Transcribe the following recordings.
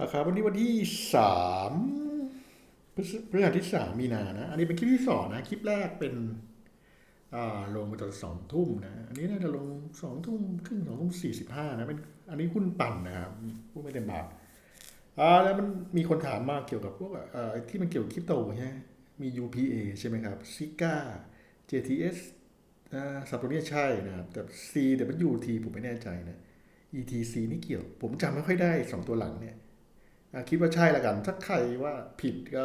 อะครับวันนี้วันที่สามพฤหัสที่สามมีนานะ อันนี้เป็นคลิปที่สองนะ คลิปแรกเป็นลงไปตอนสองทุ่มนะ อันนี้น่าจะลงสองทุ่มครึ่งสองทุ่มสี่สิบห้านะเป็นอันนี้หุ้นปั่นนะครับพูดไม่เต็มปากอ่าแล้วมันมีคนถามมาเกี่ยวกับพวกเอ่อที่มันเกี่ยวกับคริปโตใช่ไหมมี UPA ใช่ไหมครับ Sika JTS อ่าสับตัวนี้ใช่นะครับ แต่ CWT ผมไม่แน่ใจนะ ETC นี่เกี่ยว ผมจำไม่ค่อยได้สองตัวหลังเนี่ย คิดว่าใช่ละกัน ถ้าใครว่าผิดก็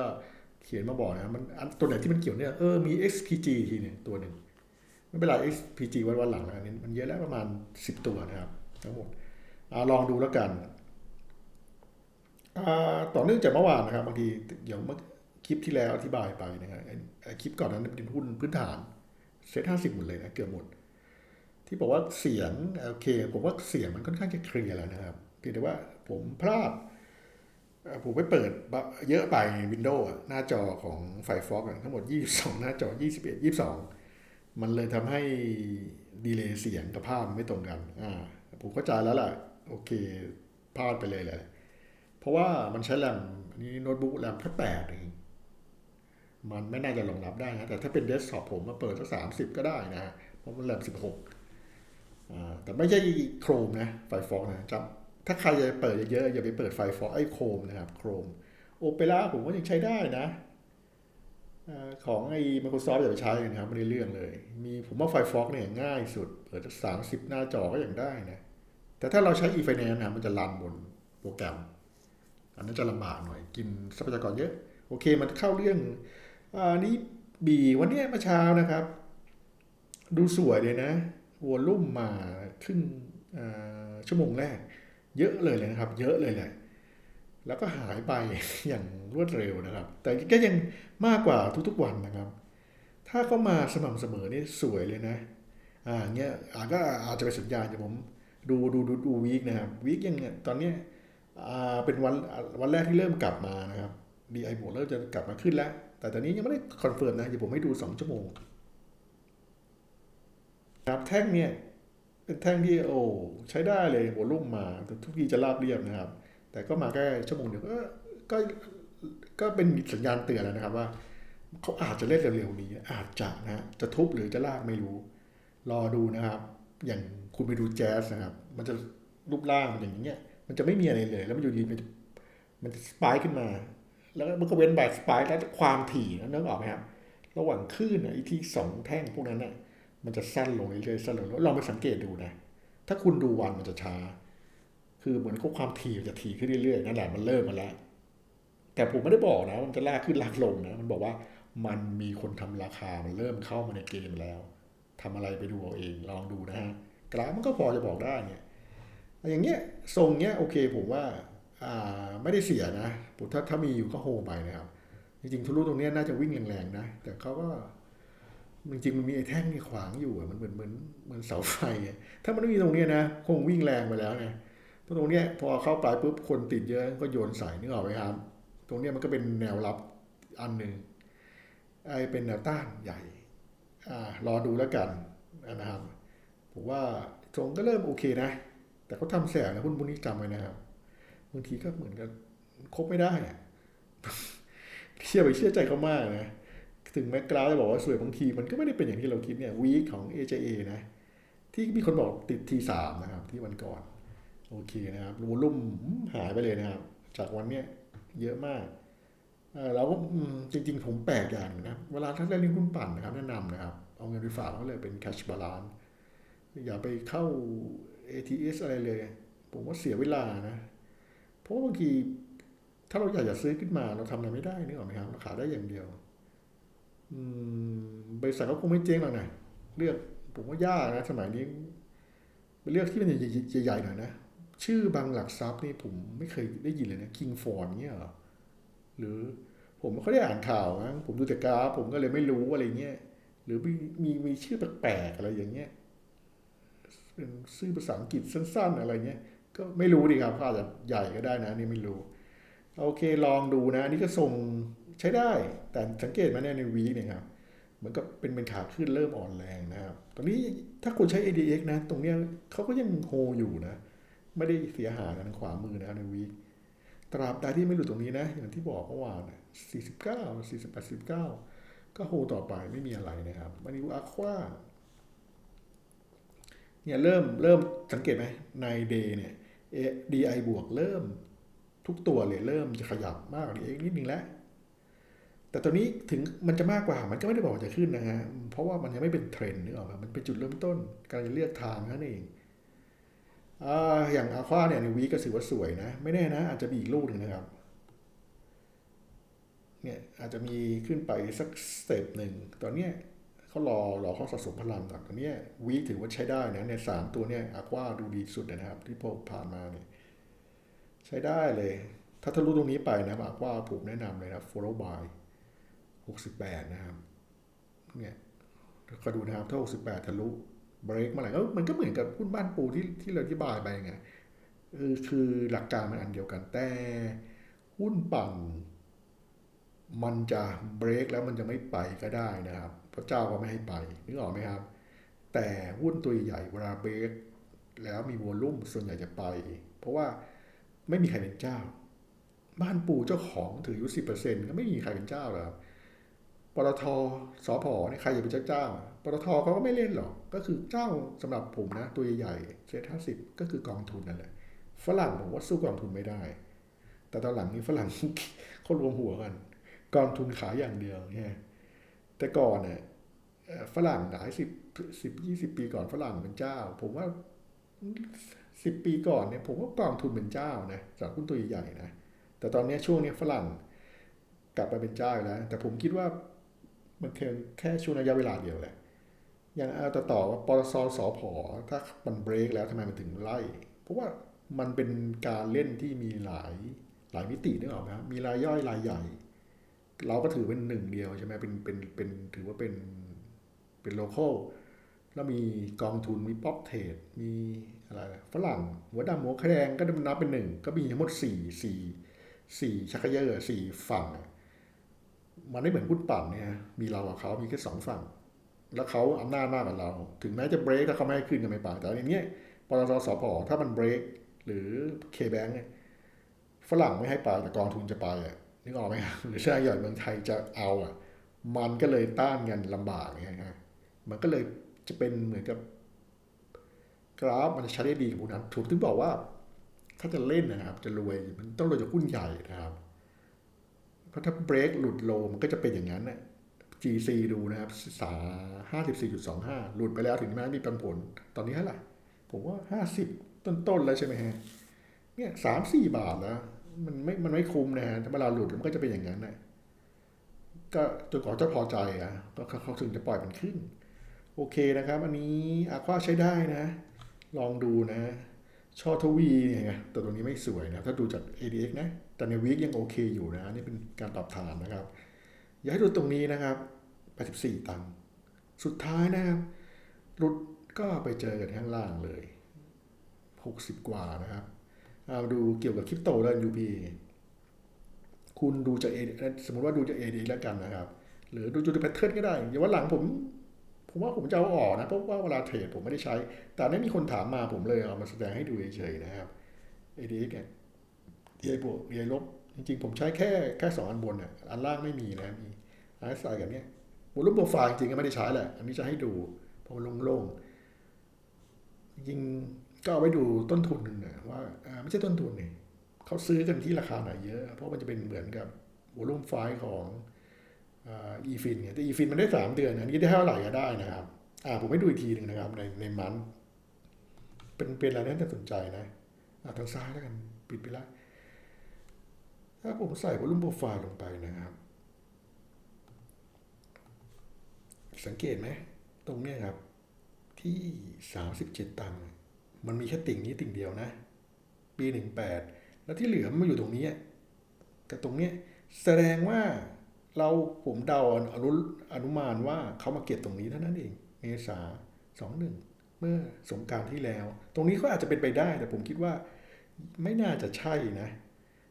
เขียนมาบอกนะมันตัวไหนที่มันเกี่ยวเนี่ยเออมี XPG ทีเนี่ยตัวหนึ่งไม่เป็นไร XPG วันวันหลังนะอันนี้มันเยอะแล้วประมาณ 10 ตัวนะครับ ทั้งหมดอลองดูแล้วกันต่อเนื่องจากเมื่อวานนะครับบางทีอย่างเมื่อคลิปที่แล้วอธิบายไปนะครับคลิปก่อนนั้นเป็นหุ้นพื้นฐานเซ็ตห้าสิบหมดเลยนะเกือบหมด ที่บอกว่าเสียงโอเค ผมว่าเสียงมันค่อนข้างจะเคลียร์แล้วนะครับเพียงแต่ว่าผมพลาด ผมไปเปิดเยอะไปวินโดว์หน้าจอของ Firefox อะทั้งหมด 22 หน้าจอ 21 22 มันเลยทำให้ดีเลย์เสียงกับภาพมันไม่ตรงกันอ่าผมเข้าใจแล้วล่ะ โอเคพลาดไปเลยแหละ เพราะว่ามันใช้แรมนนี้โน้ตบุ๊กแรมแค่แปดเองมันไม่น่าจะรองรับได้นะ แต่ถ้าเป็นเดสก์ท็อปผมมาเปิดสักสามสิบก็ได้นะ เพราะมันแรมสิบหกอ่าแต่ไม่ใช่โครมนะ Firefox นะจำ ถ้าใครจะเปิดเยอะๆอย่าไปเปิดไฟฟอร์ไอ้โครมนะครับโครมโอเปร่าผมก็ยังใช้ได้นะของไอ้ Microsoft อย่าไปใช้กันะครับไม่ได้เรื่องเลย มีผมว่าไฟฟอกเนี่ยง่ายสุด เปิดสามสิบหน้าจอก็ยังได้นะ แต่ถ้าเราใช้ e-finance นะมันจะรันบนโปรแกรม อันนั้นจะลำบากหน่อย กินทรัพยากรเยอะ โอเคมันเข้าเรื่องอานี้บีวันนี้เมื่อเช้านะครับ ดูสวยเลยนะวอลลุ่มมาครึ่งชั่วโมงแรก เยอะเลยเลยนะครับ เยอะเลยแหละแล้วก็หายไปอย่างรวดเร็วนะครับ แต่ก็ยังมากกว่าทุกๆวันนะครับ ถ้าเขามาสม่ำเสมอนี่สวยเลยนะอ่าเงี้ยอ่าก็อาจจะเป็นสัญญาณเดี๋ยวผมดูดูดูดูวีคนะครับวีคยังเนี่ยตอนเนี้ยอ่าเป็นวันวันแรกที่เริ่มกลับมานะครับดีไอโเริ่มจะกลับมาขึ้นแล้ว แต่ตอนนี้ยังไม่ได้คอนเฟิร์มนะเดี๋ยวผมให้ดู 2 ชั่วโมงครับแท่งเนี่ย เป็นแท่งที่โอ้ใช้ได้เลยโวลุ่มมาทุกทีจะราบเรียบนะครับ แต่ก็มาแค่ชั่วโมงเดียวก็ก็ก็เป็นสัญญาณเตือนแล้วนะครับว่าเขาอาจจะเล่นเร็วๆนี้ อาจจะนะจะทุบหรือจะลากไม่รู้ รอดูนะครับ อย่างคุณไปดูแจ๊สนะครับ มันจะรูปร่างมันอย่างเงี้ยมันจะไม่มีอะไรเลย แล้วมันอยู่ดีมันจะมันจะสปายขึ้นมา แล้วมันก็เว้นแบบสปายแล้วความถี่นะนึกออกไหมครับระหว่างคลื่นอะไอ้ที่สองแท่งพวกนั้นน่ะ มันจะสั้นลงเรื่อยๆสั้นลงแล้วลองไปสังเกตดูนะ ถ้าคุณดูวันมันจะช้า คือเหมือนกับความถี่มันจะถี่ขึ้นเรื่อยๆนั่นแหละมันเริ่มมาแล้ว แต่ผมไม่ได้บอกนะ มันจะลากขึ้นลากลงนะ มันบอกว่ามันมีคนทำราคา มันเริ่มเข้ามาในเกมแล้วทำอะไรไปดูเอาเอง ลองดูนะฮะ กราฟมันก็พอจะบอกได้เนี่ย อย่างเงี้ยทรงเงี้ยโอเคผมว่าอ่าไม่ได้เสียนะผมถ้าถ้ามีอยู่ก็โฮไปนะครับ จริงๆทุลุตรงเนี้ยน่าจะวิ่งแรงๆนะ แต่เขาก็ จริงๆมันมีไอ้แท่งนี่ขวางอยู่อะมันเหมือนเหมือนเหมือนเสาไฟอะถ้ามันไม่มีตรงเนี้ยนะคงวิ่งแรงไปแล้วไงเพราะตรงเนี้ยพอเข้าไปปุ๊บคนติดเยอะก็โยนใส่นึกออกไหมครับ ตรงเนี้ยมันก็เป็นแนวรับอันหนึ่งไอ้เป็นแนวต้านใหญ่อ่ารอดูแล้วกันนะครับผมว่าทรงก็เริ่มโอเคนะ แต่เขาทำแสงนะหุ้นพวกนี้จำไว้นะครับบางทีก็เหมือนกับคบไม่ได้อะเชื่อไปเชื่อใจเขามากนะ ถึงแม้กราฟจะบอกว่าสวยบางทีมันก็ไม่ได้เป็นอย่างที่เราคิดเนี่ยวีคของ AJA นะที่มีคนบอกติด T3 นะครับ ที่วันก่อน โอเคนะครับวอลุ่มหายไปเลยนะครับ จากวันเนี้ยเยอะมากเราก็จริง ๆ ผมแปลกอย่างนะ เวลาถ้าเล่นหุ้นปั่นนะครับ แนะนำนะครับ เอาเงินไปฝากเขาเลยเป็น cash balance อย่าไปเข้า ATS อะไรเลย ผมว่าเสียเวลานะ เพราะบางทีถ้าเราอยากจะซื้อขึ้นมาเราทำอะไรไม่ได้นึกออกไหมครับเราขายได้อย่างเดียว บริษัทก็คงไม่เจ๊งหรอกนะเลือกผมว่ายากนะสมัยนี้ไปเลือกที่มันใหญ่ๆหน่อยนะชื่อบางหลักทรัพย์นี่ผมไม่เคยได้ยินเลยนะคิงฟอร์เงี้ยหรอหรือผมไม่ค่อยได้อ่านข่าวนะผมดูแต่กราฟผมก็เลยไม่รู้อะไรเงี้ยหรือมีมีมีชื่อแปลกๆอะไรอย่างเงี้ยเป็นชื่อภาษาอังกฤษสั้น ๆ อะไรเงี้ยก็ไม่รู้ดีครับอาจจะใหญ่ก็ได้นะนี่ไม่รู้ โอเคลองดูนะนนี้ก็ส่ง ใช้ได้ แต่สังเกตมาเนี่ยในวีคเนี่ยครับเหมือนกับเป็นเป็นขาขึ้นเริ่มอ่อนแรงนะครับ ตอนนี้ถ้าคุณใช้ ADX นะ ตรงเนี้ยเขาก็ยังโฮอยู่นะ ไม่ได้เสียหายทางขวามือนะครับในวีคตราบใดที่ไม่หลุดตรงนี้นะ อย่างที่บอกเมื่อวานน่ะ49 48 49 ก็โฮต่อไปไม่มีอะไรนะครับวันนี้อาควาเนี่ยเริ่มเริ่มสังเกตไหมในเดย์เนี่ย DI บวกเริ่มทุกตัวเลยเริ่มจะขยับมากกว่านี้เองนิดนึงแล้ว แต่ตัวนี้ถึงมันจะมากกว่ามันก็ไม่ได้บอกว่าจะขึ้นนะฮะเพราะว่ามันยังไม่เป็นเทรนด์นึกออกไหมมันเป็นจุดเริ่มต้นการจะเลือกทางนั่นเองอย่างอาควาเนี่ยในวีก็ถือว่าสวยนะ ไม่แน่นะ อาจจะมีอีกลูกหนึ่งนะครับเนี่ยอาจจะมีขึ้นไปสักสเต็ปหนึ่งตอนเนี้ยเขารอรอเขาสะสมพลังก่อนตอนเนี้ยวีถือว่าใช้ได้นะในสามตัวเนี่ยอาควาดูดีสุดนะครับ ที่พวกผ่านมาเนี่ยใช้ได้เลย ถ้าทะลุตรงนี้ไปนะอาควาผมแนะนำเลยนะ follow by 68 นะครับ เนี่ยก็ดูนะครับถ้า 68 ทะลุเบรกมื่อไหร่เออมันก็เหมือนกับหุ้นบ้านปูที่ที่เราอธิบายไปไงเออคือหลักการมันอันเดียวกัน แต่หุ้นปั่นมันจะเบรกแล้วมันจะไม่ไปก็ได้นะครับ พระเจ้าก็ไม่ให้ไปนึกออกไหมครับ แต่หุ้นตัวใหญ่เวลาเบรกแล้วมีวอลลุ่มส่วนใหญ่จะไป เพราะว่าไม่มีใครเป็นเจ้า บ้านปูเจ้าของถืออยู่สิบเปอร์เซ็นต์ก็ไม่มีใครเป็นเจ้าหรอกครับ ปตทสพเนี่ยใครจะเป็นเจ้าเจ้าปตทเขาก็ไม่เล่นหรอก ก็คือเจ้าสำหรับผมนะ ตัวใหญ่ๆเซ็ตห้าสิบก็คือกองทุนนั่นแหละ ฝรั่งผมว่าสู้กองทุนไม่ได้ แต่ตอนหลังนี้ฝรั่งเขารวมหัวกัน กองทุนขายอย่างเดียวเนี่ยแต่ก่อนเนี่ยฝรั่งหลายสิบสิบยี่สิบปีก่อนฝรั่งเป็นเจ้า ผมว่าสิบปีก่อนเนี่ยผมว่ากองทุนเป็นเจ้านะจากหุ้นตัวใหญ่ๆนะแต่ตอนนี้ช่วงนี้ฝรั่งกลับมาเป็นเจ้าแล้ว แต่ผมคิดว่า มันเพียงแค่ช่วงระยะเวลาเดียวแหละอย่างเอาต่อต่อว่าปตสสพถ้ามันเบรกแล้วทำไมมันถึงไล่ เพราะว่ามันเป็นการเล่นที่มีหลายหลายมิตินึกออกไหมครับมีรายย่อยรายใหญ่ เราก็ถือเป็นหนึ่งเดียวใช่ไหมเป็นเป็นเป็นถือว่าเป็นเป็นโลเคอลแล้วมีกองทุนมีป๊อปเทรดมีอะไรฝรั่ง หัวดำหัวแดงก็นับเป็นหนึ่งก็มีทั้งหมดสี่สี่สี่ชักเยอสี่ฝั่ง มันไม่เหมือนหุ้นปั่นเนี่ยมีเรากับเขามีแค่สองฝั่ง แล้วเขาอำนาจมากกว่าเรา ถึงแม้จะเบรกถ้าเขาไม่ให้ขึ้นก็ไม่ไปแต่อย่างเงี้ยปตทสพถ้ามันเบรกหรือเคแบงฝรั่งไม่ให้ไปแต่กองทุนจะไปอะนึกออกไหมครับหรือชาติใหญ่เมืองไทยจะเอาอะ มันก็เลยต้านกันลำบากไงฮะมันก็เลยจะเป็นเหมือนกับกราฟมันจะใช้ได้ดีกับพวกนั้นถูกถึงบอกว่า ถ้าจะเล่นนะครับ จะรวยมันต้องรวยจากหุ้นใหญ่นะครับ ราะถ้าเบรกหลุดโลมันก็จะเป็นอย่างนั้นน่ะ GC ดูนะครับสาห้าสิบสี่จุดสองห้าหลุดไปแล้วถึงแม้มีปันผล ตอนนี้เท่าไหร่ ผมว่าห้าสิบต้นๆแล้วใช่ไหมฮะ เนี่ยสามสี่บาทแล้วมันไม่ มันไม่คุ้มนะฮะถ้าเวลาหลุดมันก็จะเป็นอย่างนั้นนะก็จนกว่าจะพอใจอะ ก็เขาถึงจะปล่อยมันขึ้น โอเคนะครับ อันนี้อาควาใช้ได้นะ ลองดูนะ ชอทวีเนี่ยไงแต่ตัวนี้ไม่สวยนะ ถ้าดูจาก ADX นะ แต่ในวีคยังโอเคอยู่นะนี่เป็นการตอบฐานนะครับ อย่าให้ดูตรงนี้นะครับ84ตังค์สุดท้ายนะครับหลุดก็ไปเจอกันข้างล่างเลย 60 กว่านะครับเอาดูเกี่ยวกับคริปโตแล้ว UP คุณดูจาก A สมมติว่าดูจาก AD แล้วกันนะครับ หรือดูจากแพทเทิร์นก็ได้อย่าว่าหลังผม ผมว่าผมจะเอาออกนะเพราะว่าเวลาเทรดผมไม่ได้ใช้ แต่นนี้มีคนถามมาผมเลยเอามาแสดงให้ดูเฉยๆนะครับ ADX เนี่ย DI บวก DI ลบ จริงๆ ผมใช้แค่แค่สองอันบนเนี่ยอันล่างไม่มีนะมีไอสไกับเนี้ยวอลุ่มโปรไฟล์จริงๆก็ไม่ได้ใช้แหละ อันนี้จะให้ดูเพอโล่งๆ จริงก็เอาไว้ดูต้นทุนหนึ่งนะว่าไม่ใช่ต้นทุนนี่เขาซื้อกันที่ราคาไหนเยอะ เพราะมันจะเป็นเหมือนกับวอลุ่มไฟล์ของอีฟินเนี่ยแต่อีฟินมันได้สามเดือนอันนี้ได้เท่าไหร่ก็ได้นะครับ อ่าผมให้ดูอีกทีหนึ่งนะครับ ในในมัน เป็นเป็นอะไรน่าสนใจนะ อ่าทางซ้ายแล้วกันปิดไปและ ถ้าผมใส่วอลุ่มโปรไฟล์ลงไปนะครับ สังเกตไหม ตรงนี้ครับ ที่สามสิบเจ็ดตังค์มันมีแค่ติ่งนี้ติ่งเดียวนะ ปีหนึ่งแปดแล้วที่เหลือมันมาอยู่ตรงนี้กับตรงนี้แสดงว่าเราผมเดาอนุอนุมานว่าเขามาเก็บตรงนี้เท่านั้นเอง เมษาสองหนึ่งเมื่อสงการที่แล้ว ตรงนี้เขาอาจจะเป็นไปได้แต่ผมคิดว่าไม่น่าจะใช่นะ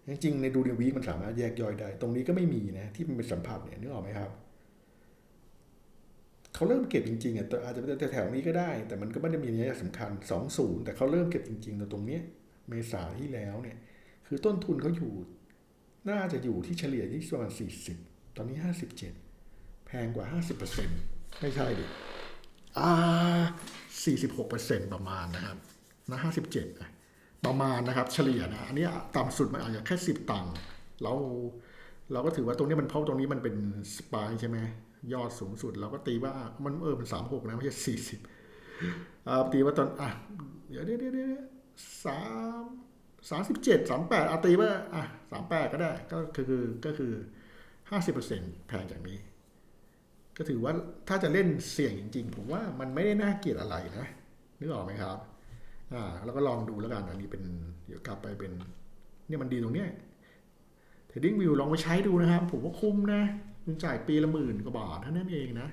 จริงๆในดูในวีคมันสามารถแยกย่อยได้ ตรงนี้ก็ไม่มีนะ ที่มันเป็นสัมผัสเนี่ยนึกออกไหมครับเขาเริ่มเก็บจริงๆอะแต่อาจจะเป็นแถวๆนี้ก็ได้ แต่มันก็ไม่ได้มีนัยสำคัญ2 0แต่เขาเริ่มเก็บจริงๆตรงตรงเนี้ยเมษาที่แล้วเนี่ยคือต้นทุนเขาอยู่ น่าจะอยู่ที่เฉลี่ยที่ประมาณ40ตอนนี้57แพงกว่า50%ไม่ใช่ดิอ่า46%ปอร์เซ็นต์ประมาณนะครับนะ57นะ ประมาณนะครับเฉลี่ยนะอันนี้ต่ำสุดมันอาจจะแค่ 10 ตังค์เราเราก็ถือว่าตรงนี้มันเพราะตรงนี้มันเป็นสปายใช่ไหมยอดสูงสุดเราก็ตีว่ามันเออมัน36นะไม่ใช่40อ่าตีว่าตอนอะเดี๋ยวเดี๋ยวเดี๋ยวเดี๋ยวสามสามสิบเจ็ดสามแปดอาตีว่าอะสามแปดก็ได้ก็คือก็คือห้าสิบเปอร์เซ็นต์แพงจากนี้ ก็ถือว่าถ้าจะเล่นเสี่ยงจริง ๆ ผมว่ามันไม่ได้น่าเกลียดอะไรนะนึกออกไหมครับ อ่า แล้วก็ลองดูแล้วกัน อันนี้เป็น เดี๋ยวกลับไปเป็น เนี่ยมันดีตรงเนี้ยเทรดดิ้งวิวลองไปใช้ดูนะครับ ผมว่าคุ้มนะคุณจ่ายปีละหมื่นกว่าบาทเท่านั้นเองนะ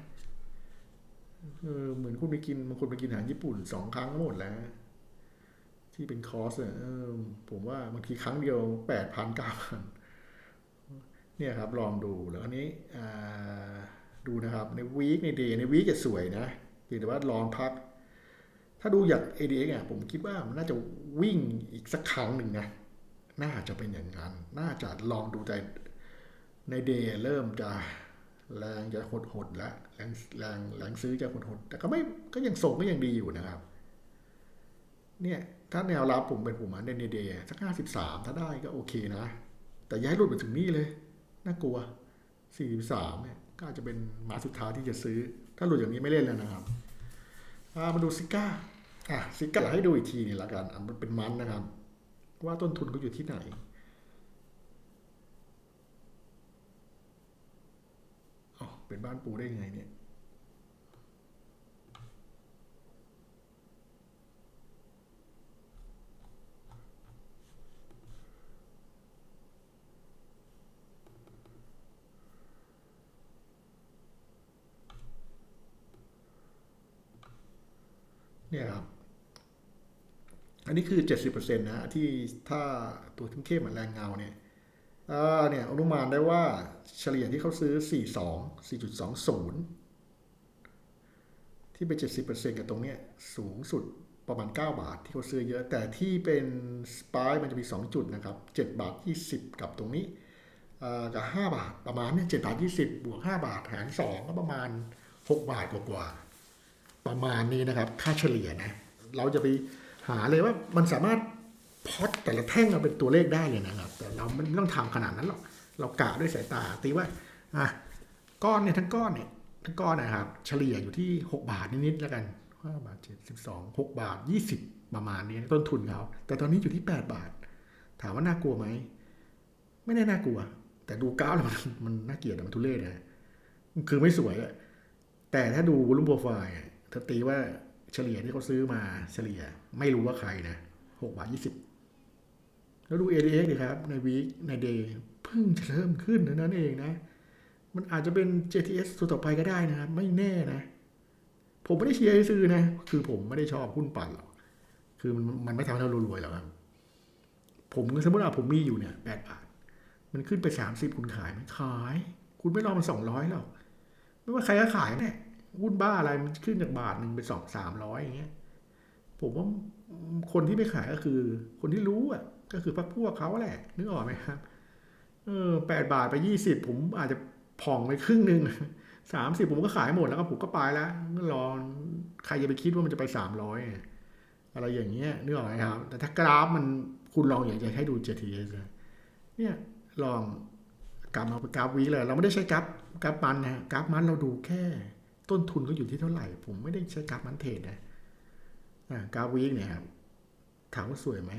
เออเหมือนคุณไปกินบางคนไปกินอาหารญี่ปุ่นสองครั้งก็หมดแล้ว ที่เป็นคอร์สอะเออผมว่าบางทีครั้งเดียวแปดพันเก้าพันเนี่ยครับลองดูแล้วอันนี้อ่าดูนะครับในวีคในเดย์ในวีคจะสวยนะแต่ว่าลองพัก ถ้าดูอย่าง ADX อะผมคิดว่ามันน่าจะวิ่งอีกสักครั้งหนึ่งนะน่าจะเป็นอย่างนั้น น่าจะลองดูแต่ในเดย์เริ่มจะแรงจะหดหดแล้วแรงแรงแรงซื้อจะหดหดแต่ก็ไม่ก็ยังส่งก็ยังดีอยู่นะครับ เนี่ยถ้าแนวรับผมเป็นผมอันในเดย์สักห้าสิบสามถ้าได้ก็โอเคนะ แต่ย้ายหลุดไปถึงนี่เลย น่ากลัวสี่สิบสามเนี่ยก็อาจจะเป็นหมาสุดท้ายที่จะซื้อ ถ้าหลุดอย่างนี้ไม่เล่นแล้วนะครับมาดูซิก้า อะซิก้าให้ดูอีกทีนี่ละกันอะมันเป็นมันนะครับ ว่าต้นทุนเขาอยู่ที่ไหน อ๋อเป็นบ้านปูได้ยังไงเนี่ย เนี่ยครับ อันนี้คือ 70%นะฮะที่ถ้าตัวเข้มเหมือนแรงเงาเนี่ยเอ่อเนี่ยอนุมานได้ว่าเฉลี่ยที่เขาซื้อ 42 4.20 ที่เป็น 70%กับตรงเนี้ยสูงสุดประมาณ 9 บาทที่เขาซื้อเยอะ แต่ที่เป็นสปายมันจะมี 2 จุดนะครับ 7 บาท 20 กับตรงนี้กับ5บาทประมาณเนี่ย7บาท 20 บวก 5 บาทหาร 2 ก็ประมาณ 6 บาทกว่า ประมาณนี้นะครับ ค่าเฉลี่ยนะ เราจะไปหาเลยว่ามันสามารถพอตแต่ละแท่งมาเป็นตัวเลขได้เลยนะครับ แต่เราไม่ต้องทำขนาดนั้นหรอก เรากะด้วยสายตาตีว่าอะก้อนเนี่ยทั้งก้อนเนี่ยทั้งก้อนนะครับ เฉลี่ยอยู่ที่ 6 บาทนิดๆแล้วกัน5บาท7 12 6 บาท 20 ประมาณนี้ต้นทุนเขาแต่ตอนนี้อยู่ที่ 8 บาท ถามว่าน่ากลัวไหม ไม่ได้น่ากลัว แต่ดูกราฟแล้วมันมันน่าเกลียดมันทุเรศนะคือไม่สวยอะแต่ถ้าดูวอลุ่มโปรไฟล์ ถ้าตีว่าเฉลี่ยที่เขาซื้อมาเฉลี่ย ไม่รู้ว่าใครนะหกบาทยี่สิบแล้วดู ADX ดิครับ ในวีคในเดย์เพิ่งจะเริ่มขึ้นเท่านั้นเองนะ มันอาจจะเป็น JTS ตัวต่อไปก็ได้นะครับ ไม่แน่นะ ผมไม่ได้เชียร์ให้ซื้อนะ คือผมไม่ได้ชอบหุ้นปั่นหรอก คือมันมันไม่ทำให้เรารวยหรอกครับ ผมสมมติว่าผมมีอยู่เนี่ยแปดบาท มันขึ้นไปสามสิบคุณขายไหมขาย คุณไม่รอมันสองร้อยหรอก ไม่ว่าใครก็ขายเนี่ย หุ้นบ้าอะไรมันขึ้นจากบาทหนึ่งเป็นสองสามร้อยอย่างเงี้ย ผมว่าคนที่ไม่ขายก็คือ คนที่รู้อะ ก็คือพวกพวกเขาแหละ นึกออกไหมครับ เออแปดบาทไปยี่สิบผมอาจจะผ่องไปครึ่งหนึ่งสามสิบผมก็ขายหมดแล้วก็ผมก็ไปแล้วก็รอใครจะไปคิดว่ามันจะไปสามร้อยอะไรอย่างเงี้ยนึกออกไหมครับ แต่ถ้ากราฟมันคุณลองอยากจะให้ดู JTS นะเนี่ยลองกราฟมากราฟวีเลย เราไม่ได้ใช้กราฟกราฟมันนะกราฟมันเราดูแค่ ต้นทุนก็อยู่ที่เท่าไหร่ ผมไม่ได้ใช้กราฟมันเทรดนะอ่ากราฟวีคเนี่ยครับถามว่าสวยไหม